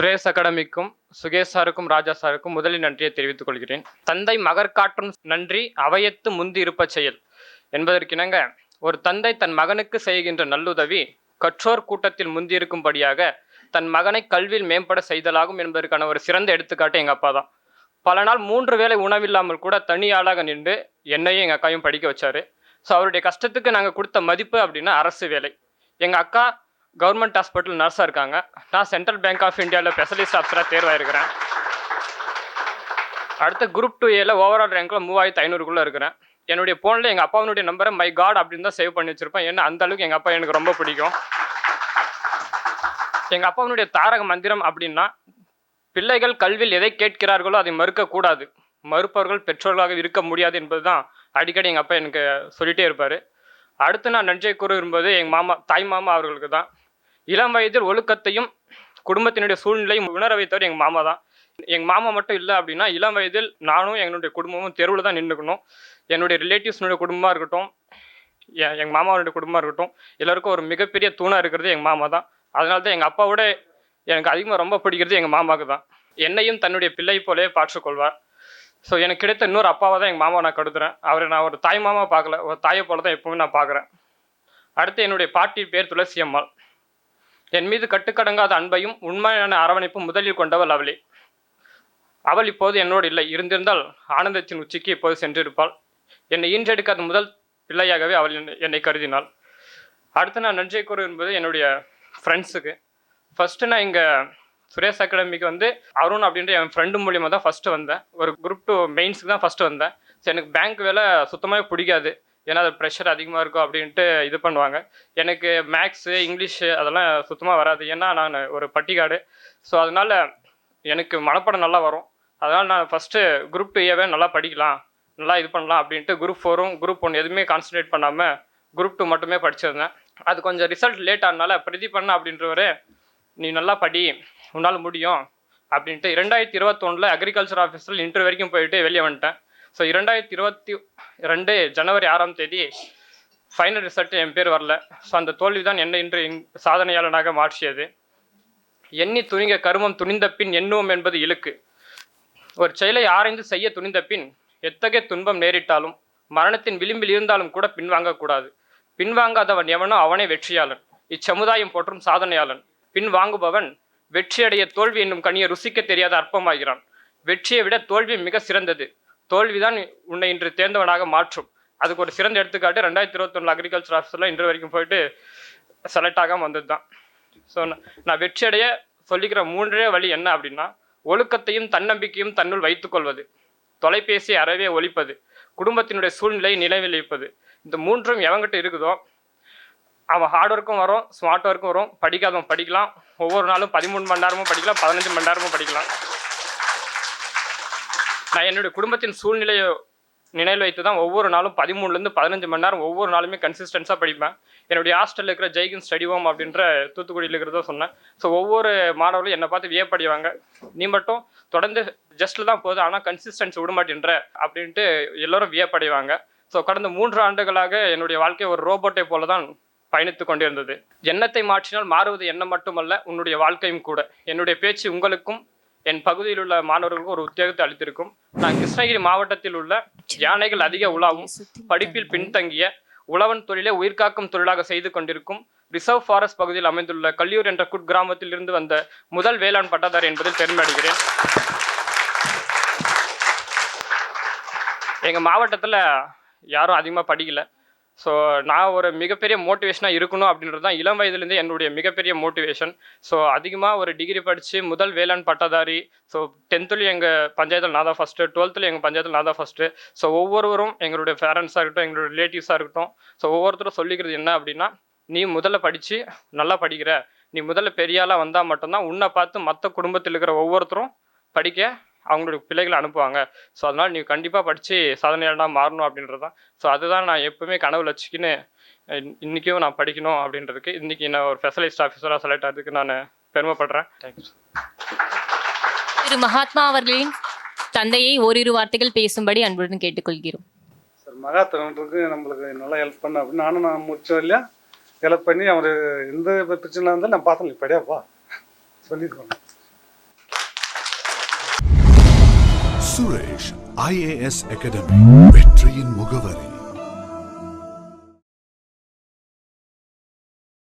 சுரேஷ் அகாடமிக்கும் சுகேஷ் சாருக்கும் ராஜா சாருக்கும் முதலில் நன்றியை தெரிவித்துக் கொள்கிறேன். தந்தை மகர் காற்றும் நன்றி அவையத்து முந்தி இருப்ப செயல் என்பதற்கிணங்க ஒரு தந்தை தன் மகனுக்கு செய்கின்ற நல்லுதவி கற்றோர் கூட்டத்தில் முந்தியிருக்கும்படியாக தன் மகனை கல்வியில் மேம்பட செய்தலாகும் என்பதற்கான ஒரு சிறந்த எடுத்துக்காட்டு எங்கள் அப்பா தான். பல நாள் மூன்று வேளை உணவில்லாமல் கூட தனி ஆளாக நின்று என்னையும் எங்கள் அக்காவையும் படிக்க வச்சாரு. ஸோ அவருடைய கஷ்டத்துக்கு நாங்கள் கொடுத்த மதிப்பு அப்படின்னா அரசு வேலை. எங்கள் அக்கா கவர்மெண்ட் ஹாஸ்பிட்டல் நர்ஸாக இருக்காங்க. நான் சென்ட்ரல் பேங்க் ஆஃப் இந்தியாவில் ஸ்பெஷலிஸ்ட் ஆஃபீஸராக தேர்வாயிருக்கிறேன். அடுத்து குரூப் டூ ஏல ஓவரால் ரேங்கில் மூவாயிரத்து ஐநூறுக்குள்ளே இருக்கிறேன். என்னுடைய ஃபோனில் எங்கள் அப்பாவினுடைய நம்பரை மை காட் அப்படின்னு தான் சேவ் பண்ணி வச்சுருப்பேன். ஏன்னா அந்த அளவுக்கு எங்கள் அப்பா எனக்கு ரொம்ப பிடிக்கும். எங்கள் அப்பாவினுடைய தாரக மந்திரம் அப்படின்னா பிள்ளைகள் கல்வியில் எதை கேட்கிறார்களோ அதை மறுக்கக்கூடாது மறுப்பவர்கள் பெற்றோர்களாக இருக்க முடியாது என்பது தான் அடிக்கடி எங்கள் அப்பா எனக்கு சொல்லிகிட்டே இருப்பார். அடுத்து நான் நன்றியை கூற விரும்புவது எங்கள் மாமா தாய் மாமா அவர்களுக்கு தான். இளம் வயதில் ஒழுக்கத்தையும் குடும்பத்தினுடைய சூழ்நிலையும் உணர வைத்தவர் எங்கள் மாமா தான். எங்கள் மாமா மட்டும் இல்லை அப்படின்னா இளம் வயதில் நானும் என்னுடைய குடும்பமும் தெருவில் தான் நின்றுக்கணும் என்னுடைய ரிலேட்டிவ்ஸ்னுடைய குடும்பமாக இருக்கட்டும் எ- எங்கள் மாமாவுடைய குடும்பமாக இருக்கட்டும் எல்லாருக்கும் ஒரு மிகப்பெரிய தூணாக இருக்கிறது எங்கள் மாமா தான். அதனால தான் எங்கள் அப்பாவோட எனக்கு அதிகமாக ரொம்ப பிடிக்கிறது எங்கள் மாமாவுக்கு தான். என்னையும் தன்னுடைய பிள்ளை போலவே பார்த்துக்கொள்வார். ஸோ எனக்கு கிடைத்த இன்னொரு அப்பாவை தான் எங்கள் மாமா நான் கருதுறேன். அவரை நான் ஒரு தாய் மாமா பார்க்கல. ஒரு தாயை போல தான் எப்பவுமே நான் பார்க்குறேன். அடுத்து என்னுடைய பாட்டி பேர் துளசி அம்மாள் என் மீது கட்டுக்கடங்காத அன்பையும் உண்மையான அரவணைப்பும் முதலில் கொண்டவள் அவளே. அவள் இப்போது என்னோடு இல்லை. இருந்திருந்தால் ஆனந்தத்தின் உச்சிக்கு இப்போது சென்றிருப்பாள். என்னை ஈன்றெடுக்காத முதல் பிள்ளையாகவே அவள் என்னை- என்னை கருதினாள். அடுத்து நான் நன்றி கூறு என்பது என்னுடைய ஃப்ரெண்ட்ஸுக்கு ஃபஸ்ட்டு நான் இங்கே சுரேஷ் அகாடமிக்கு வந்து அருண் அப்படின்ற என் ஃப்ரெண்டு மூலியமாக தான் ஃபஸ்ட்டு வந்தேன். ஒரு குரூப் டூ மெயின்ஸுக்கு தான் ஃபஸ்ட்டு வந்தேன். ஸோ எனக்கு பேங்க் வேலை சுத்தமாகவே பிடிக்காது. ஏன்னா அது ப்ரெஷர் அதிகமாக இருக்கும் அப்படின்ட்டு இது பண்ணுவாங்க. எனக்கு மேக்ஸு இங்கிலீஷு அதெல்லாம் சுத்தமாக வராது. ஏன்னா நான் ஒரு பட்டிக்காடு. ஸோ அதனால் எனக்கு மனப்பாடம் நல்லா வரும். அதனால் நான் ஃபஸ்ட்டு குரூப் டூ ஏவே நல்லா படிக்கலாம். நல்லா இது பண்ணலாம் அப்படின்ட்டு குரூப் ஃபோரும் குரூப் ஒன் எதுவுமே கான்சன்ட்ரேட் பண்ணாமல் குரூப் டூ மட்டுமே படிச்சிருந்தேன். அது கொஞ்சம் ரிசல்ட் லேட் ஆனால பிரதீப் அப்படின்றவர் நீ நல்லா படி. உன்னால் முடியும். அப்படின்ட்டு இரண்டாயிரத்தி இருபத்தொன்னில் அக்ரிகல்ச்சர் ஆஃபீஸில் இன்டர்வியூ வரைக்கும் போயிட்டு வெளியே வந்துட்டேன். ஸோ இரண்டாயிரத்தி இருபத்தி ரெண்டு ஜனவரி ஆறாம் தேதி ஃபைனல் ரிசல்ட் என் பேர் வரல. ஸோ அந்த தோல்வி தான் என்னை இன்று இன்- சாதனையாளனாக மாற்றியது. எண்ணி துணிக கருமம் துணிந்த பின் எண்ணுவோம் என்பது இழுக்கு. ஒரு செயலை ஆராய்ந்து செய்ய துணிந்த பின் எத்தகைய துன்பம் நேரிட்டாலும் மரணத்தின் விளிம்பில் இருந்தாலும் கூட பின்வாங்கக்கூடாது. பின்வாங்காதவன் எவனோ அவனே வெற்றியாளன். இச்சமுதாயம் போற்றும் சாதனையாளன். பின் வாங்குபவன் வெற்றியடைய தோல்வி என்னும் கனியை ருசிக்க தெரியாத அற்பமாகிறான். வெற்றியை விட தோல்வி மிக சிறந்தது. தோல்விதான் உன்னை இன்று தேர்ந்தவனாக மாற்றும். அதுக்கு ஒரு சிறந்த எடுத்துக்காட்டு ரெண்டாயிரத்தி இருபத்தொன்னு அக்ரிகல்ச்சர் ஆஃபீஸில் இன்று வரைக்கும் போயிட்டு செலக்ட் ஆகாமல் வந்தது தான் ஸோ நான் வெற்றியடைய சொல்லிக்கிற மூன்றே வழி என்ன அப்படின்னா ஒழுக்கத்தையும் தன்னம்பிக்கையும் தன்னுள் வைத்துக்கொள்வது தொலைபேசியை அறவே ஒழிப்பது. குடும்பத்தினுடைய சூழ்நிலையை நிலைவிழிப்பது இந்த மூன்றும் எவங்கிட்ட இருக்குதோ அவன் ஹார்ட் ஒர்க்கும் வரும் ஸ்மார்ட் ஒர்க்கும் வரும். படிக்காதவன் படிக்கலாம். ஒவ்வொரு நாளும் பதிமூணு மணி நேரமும் படிக்கலாம் பதினஞ்சு மணி நேரமும் படிக்கலாம். நான் என்னுடைய குடும்பத்தின் சூழ்நிலையை நினைவில் வைத்து தான் ஒவ்வொரு நாளும் பதிமூணுலேருந்து பதினஞ்சு மணி நேரம் ஒவ்வொரு நாளுமே கன்சிஸ்டன்ஸாக படிப்பேன். என்னுடைய ஹாஸ்டலில் இருக்கிற ஜெய்கின் ஸ்டடி ஹோம் அப்படின்ற தூத்துக்குடியில் இருக்கிறதா சொன்னேன். ஸோ ஒவ்வொரு மாணவர்களும் என்னை பார்த்து வியப்படைவாங்க. நீ மட்டும் தொடர்ந்து ஜஸ்ட்டில் தான் போகுது ஆனால் கன்சிஸ்டன்ஸ் விட மாட்டேன்ற அப்படின்ட்டு எல்லோரும் வியப்படைவாங்க. ஸோ கடந்த மூன்று ஆண்டுகளாக என்னுடைய வாழ்க்கை ஒரு ரோபோட்டை போல தான் பயணித்து கொண்டிருந்தது எண்ணத்தை மாற்றினால் மாறுவது எண்ணம் மட்டுமல்ல உன்னுடைய வாழ்க்கையும் கூட. என்னுடைய பேச்சு உங்களுக்கும் என் பகுதியில் உள்ள மாணவர்களுக்கு ஒரு உத்தியோகத்தை அளித்திருக்கும். நான் கிருஷ்ணகிரி மாவட்டத்தில் உள்ள யானைகள் அதிக உலாவும் படிப்பில் பின்தங்கிய உழவன் தொழிலை உயிர்காக்கும் தொழிலாக செய்து கொண்டிருக்கும் ரிசர்வ் ஃபாரஸ்ட் பகுதியில் அமைந்துள்ள கல்லியூர் என்ற குட்கிராமத்தில் இருந்து வந்த முதல் வேளாண் பட்டதாரி என்பதில் பெருமையடைகிறேன். எங்கள் மாவட்டத்தில் யாரும் அதிகமாக படிக்கலை. ஸோ நான் ஒரு மிகப்பெரிய மோட்டிவேஷனாக இருக்கணும் அப்படின்றது தான் இளம் வயதுலேருந்து என்னுடைய மிகப்பெரிய மோட்டிவேஷன் ஸோ அதிகமாக ஒரு டிகிரி படித்து முதல் வேளாண் பட்டதாரி. ஸோ டென்த்துலேயும் எங்கள் பஞ்சாயத்தில் நான் தான் ஃபஸ்ட்டு டுவெல்த்தில் எங்கள் பஞ்சாயத்தில் நான் தான் ஃபஸ்ட்டு ஸோ ஒவ்வொருவரும் எங்களுடைய பேரண்ட்ஸாக இருக்கட்டும் எங்களுடைய ரிலேட்டிவ்ஸாக இருக்கட்டும். ஸோ ஒவ்வொருத்தரும் சொல்லிக்கிறது என்ன அப்படின்னா நீ முதல்ல படித்து நல்லா படிக்கிற. நீ முதல்ல பெரியாளாக வந்தால் மட்டும்தான் உன்னை பார்த்து மற்ற குடும்பத்தில் இருக்கிற ஒவ்வொருத்தரும் படிக்க அவங்களுடைய பிள்ளைகளை அனுப்புவாங்க. ஸோ அதனால் நீ கண்டிப்பாக படித்து சாதனையாளனாக மாறணும் அப்படின்றது தான். ஸோ அதுதான் நான் எப்பவுமே கனவுல வச்சுக்கின்னு இன்- இன்னைக்கும் நான் படிக்கணும் அப்படின்றதுக்கு இன்றைக்கி நான் ஒரு ஸ்பெஷலிஸ்ட் ஆஃபீஸராக செலக்ட் ஆகிறதுக்கு நான் பெருமைப்படுறேன். தேங்க்யூ திரு மகாத்மா அவர்களின் தந்தையை ஓரிரு வார்த்தைகள் பேசும்படி அன்புடன் கேட்டுக்கொள்கிறோம். சார் மகாத்மனுக்கு நம்மளுக்கு நல்லா ஹெல்ப் பண்ண அப்படின்னு நானும் நான் முடிச்ச வரலையா ஹெல்ப் பண்ணி அவர் எந்த பிரச்சனை இருந்தாலும் நான் பார்த்தேன் நீ படியாப்பா சொல்லியிருக்கோம் சுரேஷ் ஐஏஎஸ் அகாடமி வெற்றியின் முகவரி.